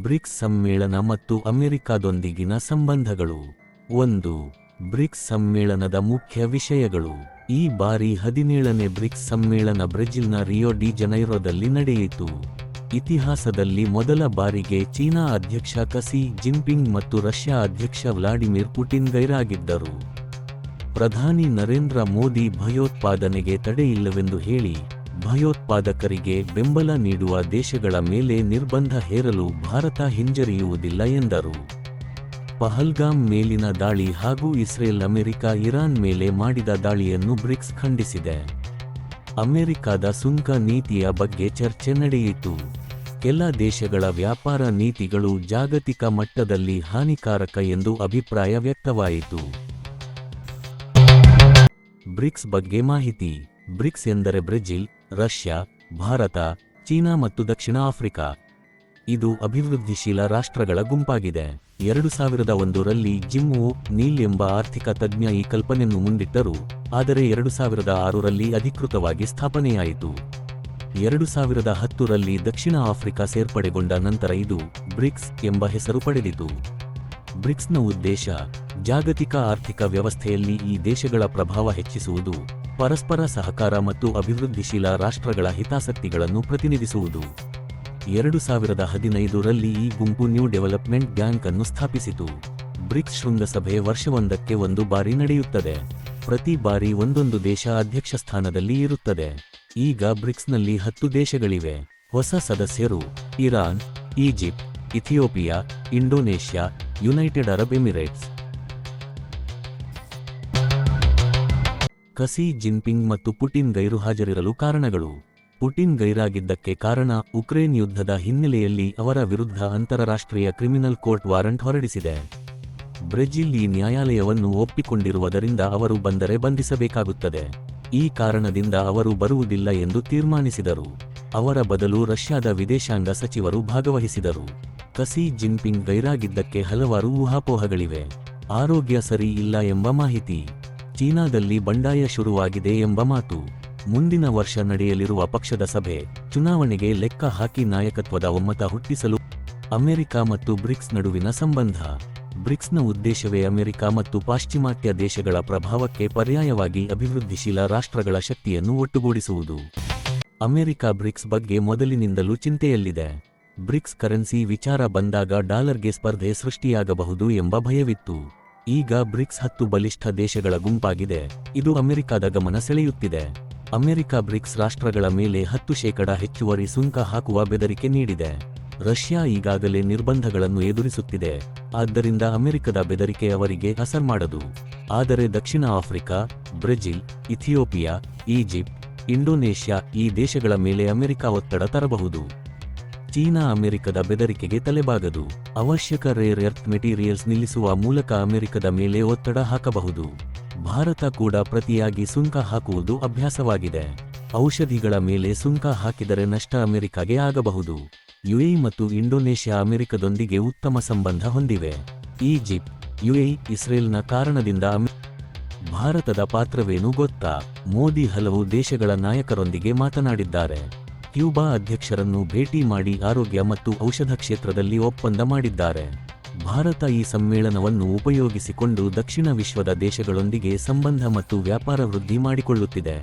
BRICS ಸಮ್ಮೇಳನ ಮತ್ತು ಅಮೆರಿಕಾದೊಂದಿಗಿನ ಸಂಬಂಧಗಳು. ಒಂದು, ಬ್ರಿಕ್ಸ್ ಸಮ್ಮೇಳನದ ಮುಖ್ಯ ವಿಷಯಗಳು. ಈ ಬಾರಿ ಹದಿನೇಳನೇ ಬ್ರಿಕ್ಸ್ ಸಮ್ಮೇಳನ ಬ್ರೆಜಿಲ್ನ ರಿಯೋ ಡಿ ಜನೈರೋದಲ್ಲಿ ನಡೆಯಿತು. ಇತಿಹಾಸದಲ್ಲಿ ಮೊದಲ ಬಾರಿಗೆ ಚೀನಾ ಅಧ್ಯಕ್ಷ ಕಸಿ ಜಿನ್ಪಿಂಗ್ ಮತ್ತು ರಷ್ಯಾ ಅಧ್ಯಕ್ಷ ವ್ಲಾಡಿಮಿರ್ ಪುಟಿನ್ ಗೈರಾಗಿದ್ದರು. ಪ್ರಧಾನಿ ನರೇಂದ್ರ ಮೋದಿ ಭಯೋತ್ಪಾದನೆಗೆ ತಡೆಯಿಲ್ಲವೆಂದು ಹೇಳಿ ಭಯೋತ್ಪಾದಕರಿಗೆ ಬೆಂಬಲ ನೀಡುವ ದೇಶಗಳ ಮೇಲೆ ನಿರ್ಬಂಧ ಹೇರಲು ಭಾರತ ಹಿಂಜರಿಯುವುದಿಲ್ಲ ಎಂದರು. ಪಹಲ್ಗಾಮ್ ಮೇಲಿನ ದಾಳಿ ಹಾಗೂ ಇಸ್ರೇಲ್ ಅಮೆರಿಕ ಇರಾನ್ ಮೇಲೆ ಮಾಡಿದ ದಾಳಿಯನ್ನು ಬ್ರಿಕ್ಸ್ ಖಂಡಿಸಿದೆ. ಅಮೆರಿಕದ ಸುಂಕ ನೀತಿಯ ಬಗ್ಗೆ ಚರ್ಚೆ ನಡೆಯಿತು. ಕೆಲ ದೇಶಗಳ ವ್ಯಾಪಾರ ನೀತಿಗಳು ಜಾಗತಿಕ ಮಟ್ಟದಲ್ಲಿ ಹಾನಿಕಾರಕ ಎಂದು ಅಭಿಪ್ರಾಯ ವ್ಯಕ್ತವಾಯಿತು. ಬ್ರಿಕ್ಸ್ ಬಗ್ಗೆ ಮಾಹಿತಿ, ಬ್ರಿಕ್ಸ್ ಎಂದರೆ ಬ್ರೆಜಿಲ್ ರಷ್ಯಾ, ಭಾರತ, ಚೀನಾ ಮತ್ತು ದಕ್ಷಿಣ ಆಫ್ರಿಕಾ. ಇದು ಅಭಿವೃದ್ಧಿಶೀಲ ರಾಷ್ಟ್ರಗಳ ಗುಂಪಾಗಿದೆ. ಎರಡು ಸಾವಿರದ ಒಂದರಲ್ಲಿ ಜಿಮ್ ಓ ನೀಲ್ ಎಂಬ ಆರ್ಥಿಕ ತಜ್ಞ ಈ ಕಲ್ಪನೆಯನ್ನು ಮುಂದಿಟ್ಟರು, ಆದರೆ ಎರಡು ಸಾವಿರದ ಆರರಲ್ಲಿ ಅಧಿಕೃತವಾಗಿ ಸ್ಥಾಪನೆಯಾಯಿತು. ಎರಡು ಸಾವಿರದ ಹತ್ತರಲ್ಲಿ ದಕ್ಷಿಣ ಆಫ್ರಿಕಾ ಸೇರ್ಪಡೆಗೊಂಡ ನಂತರ ಇದು ಬ್ರಿಕ್ಸ್ ಎಂಬ ಹೆಸರು ಪಡೆದಿತು. ಬ್ರಿಕ್ಸ್ನ ಉದ್ದೇಶ ಜಾಗತಿಕ ಆರ್ಥಿಕ ವ್ಯವಸ್ಥೆಯಲ್ಲಿ ಈ ದೇಶಗಳ ಪ್ರಭಾವ ಹೆಚ್ಚಿಸುವುದು, ಪರಸ್ಪರ ಸಹಕಾರ ಮತ್ತು ಅಭಿವೃದ್ಧಿಶೀಲ ರಾಷ್ಟ್ರಗಳ ಹಿತಾಸಕ್ತಿಗಳನ್ನು ಪ್ರತಿನಿಧಿಸುವುದು. ಎರಡು ಸಾವಿರದ ಹದಿನೈದರಲ್ಲಿ ಈ ಗುಂಪು ನ್ಯೂ ಡೆವಲಪ್ಮೆಂಟ್ ಬ್ಯಾಂಕ್ ಅನ್ನು ಸ್ಥಾಪಿಸಿತು. ಬ್ರಿಕ್ಸ್ ಶೃಂಗಸಭೆ ವರ್ಷವೊಂದಕ್ಕೆ ಒಂದು ಬಾರಿ ನಡೆಯುತ್ತದೆ. ಪ್ರತಿ ಬಾರಿ ಒಂದೊಂದು ದೇಶ ಅಧ್ಯಕ್ಷ ಸ್ಥಾನದಲ್ಲಿ ಇರುತ್ತದೆ. ಈಗ ಬ್ರಿಕ್ಸ್ನಲ್ಲಿ ಹತ್ತು ದೇಶಗಳಿವೆ. ಹೊಸ ಸದಸ್ಯರು Iran, Egypt, Ethiopia, Indonesia United Arab Emirates Xi Jinping ಮತ್ತು ಪುಟಿನ್ ಗೈರು ಹಾಜರಿರಲು ಕಾರಣಗಳು. ಪುಟಿನ್ ಗೈರಾಗಿದ್ದಕ್ಕೆ ಕಾರಣ ಉಕ್ರೇನ್ ಯುದ್ಧದ ಹಿನ್ನೆಲೆಯಲ್ಲಿ ಅವರ ವಿರುದ್ಧ ಅಂತಾರಾಷ್ಟ್ರೀಯ ಕ್ರಿಮಿನಲ್ ಕೋರ್ಟ್ ವಾರಂಟ್ ಹೊರಡಿಸಿದೆ. ಬ್ರೆಜಿಲ್ ಈ ನ್ಯಾಯಾಲಯವನ್ನು ಒಪ್ಪಿಕೊಂಡಿರುವುದರಿಂದ ಅವರು ಬಂದರೆ ಬಂಧಿಸಬೇಕಾಗುತ್ತದೆ. ಈ ಕಾರಣದಿಂದ ಅವರು ಬರುವುದಿಲ್ಲ ಎಂದು ತೀರ್ಮಾನಿಸಿದರು. ಅವರ ಬದಲು ರಷ್ಯಾದ ವಿದೇಶಾಂಗ ಸಚಿವರು ಭಾಗವಹಿಸಿದರು. ಕಸಿ ಜಿನ್ಪಿಂಗ್ ಗೈರಾಗಿದ್ದಕ್ಕೆ ಹಲವಾರು ಊಹಾಪೋಹಗಳಿವೆ. ಆರೋಗ್ಯ ಸರಿ ಇಲ್ಲ ಎಂಬ ಮಾಹಿತಿ. ಚೀನಾದಲ್ಲಿ ಬಂಡಾಯ ಶುರುವಾಗಿದೆ ಎಂಬ ಮಾತು. ಮುಂದಿನ ವರ್ಷ ನಡೆಯಲಿರುವ ಪಕ್ಷದ ಸಭೆ, ಚುನಾವಣೆಗೆ ಲೆಕ್ಕ ಹಾಕಿ ನಾಯಕತ್ವದ ಒಮ್ಮತ ಹುಟ್ಟಿಸಲು ಅಮೆರಿಕ ಮತ್ತು ಬ್ರಿಕ್ಸ್ ನಡುವಿನ ಸಂಬಂಧ. ಬ್ರಿಕ್ಸ್ನ ಉದ್ದೇಶವೇ ಅಮೆರಿಕ ಮತ್ತು ಪಾಶ್ಚಿಮಾತ್ಯ ದೇಶಗಳ ಪ್ರಭಾವಕ್ಕೆ ಪರ್ಯಾಯವಾಗಿ ಅಭಿವೃದ್ಧಿಶೀಲ ರಾಷ್ಟ್ರಗಳ ಶಕ್ತಿಯನ್ನು ಒಟ್ಟುಗೂಡಿಸುವುದು. ಅಮೆರಿಕ ಬ್ರಿಕ್ಸ್ ಬಗ್ಗೆ ಮೊದಲಿನಿಂದಲೂ ಚಿಂತೆಯಲ್ಲಿದೆ. ಬ್ರಿಕ್ಸ್ ಕರೆನ್ಸಿ ವಿಚಾರ ಬಂದಾಗ ಡಾಲರ್ಗೆ ಸ್ಪರ್ಧೆ ಸೃಷ್ಟಿಯಾಗಬಹುದು ಎಂಬ ಭಯವಿತ್ತು. ಈಗ ಬ್ರಿಕ್ಸ್ ಹತ್ತು ಬಲಿಷ್ಠ ದೇಶಗಳ ಗುಂಪಾಗಿದೆ. ಇದು ಅಮೆರಿಕದ ಗಮನ ಸೆಳೆಯುತ್ತಿದೆ. ಅಮೆರಿಕ ಬ್ರಿಕ್ಸ್ ರಾಷ್ಟ್ರಗಳ ಮೇಲೆ ಹತ್ತು ಶೇಕಡ ಹೆಚ್ಚುವರಿ ಸುಂಕ ಹಾಕುವ ಬೆದರಿಕೆ ನೀಡಿದೆ. ರಷ್ಯಾ ಈಗಾಗಲೇ ನಿರ್ಬಂಧಗಳನ್ನು ಎದುರಿಸುತ್ತಿದೆ. ಆದ್ದರಿಂದ ಅಮೆರಿಕದ ಬೆದರಿಕೆ ಅವರಿಗೆ ಅಸರ್ ಮಾಡದು. ಆದರೆ ದಕ್ಷಿಣ Africa, Brazil, Ethiopia, Egypt, Indonesia ಈ ದೇಶಗಳ ಮೇಲೆ ಅಮೆರಿಕ ಒತ್ತಡ ತರಬಹುದು. ಚೀನಾ ಅಮೆರಿಕದ ಬೆದರಿಕೆಗೆ ತಲೆಬಾಗದು. ಅವಶ್ಯಕ ರೇರ್ ಎರ್ತ್ ಮೆಟೀರಿಯಲ್ಸ್ ನಿಲ್ಲಿಸುವ ಮೂಲಕ ಅಮೆರಿಕದ ಮೇಲೆ ಒತ್ತಡ ಹಾಕಬಹುದು. ಭಾರತ ಕೂಡ ಪ್ರತಿಯಾಗಿ ಸುಂಕ ಹಾಕುವುದು ಅಭ್ಯಾಸವಾಗಿದೆ. ಔಷಧಿಗಳ ಮೇಲೆ ಸುಂಕ ಹಾಕಿದರೆ ನಷ್ಟ ಅಮೆರಿಕಾಗೆ ಆಗಬಹುದು. ಯುಎಇ ಮತ್ತು ಇಂಡೋನೇಷ್ಯಾ ಅಮೆರಿಕದೊಂದಿಗೆ ಉತ್ತಮ ಸಂಬಂಧ ಹೊಂದಿವೆ. ಈಜಿಪ್ಟ್ ಯುಎ ಇಸ್ರೇಲ್ನ ಕಾರಣದಿಂದ ಭಾರತದ ಪಾತ್ರವೇನು ಗೊತ್ತಾ? ಮೋದಿ ಹಲವು ದೇಶಗಳ ನಾಯಕರೊಂದಿಗೆ ಮಾತನಾಡಿದ್ದಾರೆ. ಕ್ಯೂಬಾ ಅಧ್ಯಕ್ಷರನ್ನು ಭೇಟಿ ಮಾಡಿ ಆರೋಗ್ಯ ಮತ್ತು ಔಷಧ ಕ್ಷೇತ್ರದಲ್ಲಿ ಒಪ್ಪಂದ ಮಾಡಿದ್ದಾರೆ. ಭಾರತ ಈ ಸಮ್ಮೇಳನವನ್ನು ಉಪಯೋಗಿಸಿಕೊಂಡು ದಕ್ಷಿಣ ವಿಶ್ವದ ದೇಶಗಳೊಂದಿಗೆ ಸಂಬಂಧ ಮತ್ತು ವ್ಯಾಪಾರ ವೃದ್ಧಿ ಮಾಡಿಕೊಳ್ಳುತ್ತಿದೆ.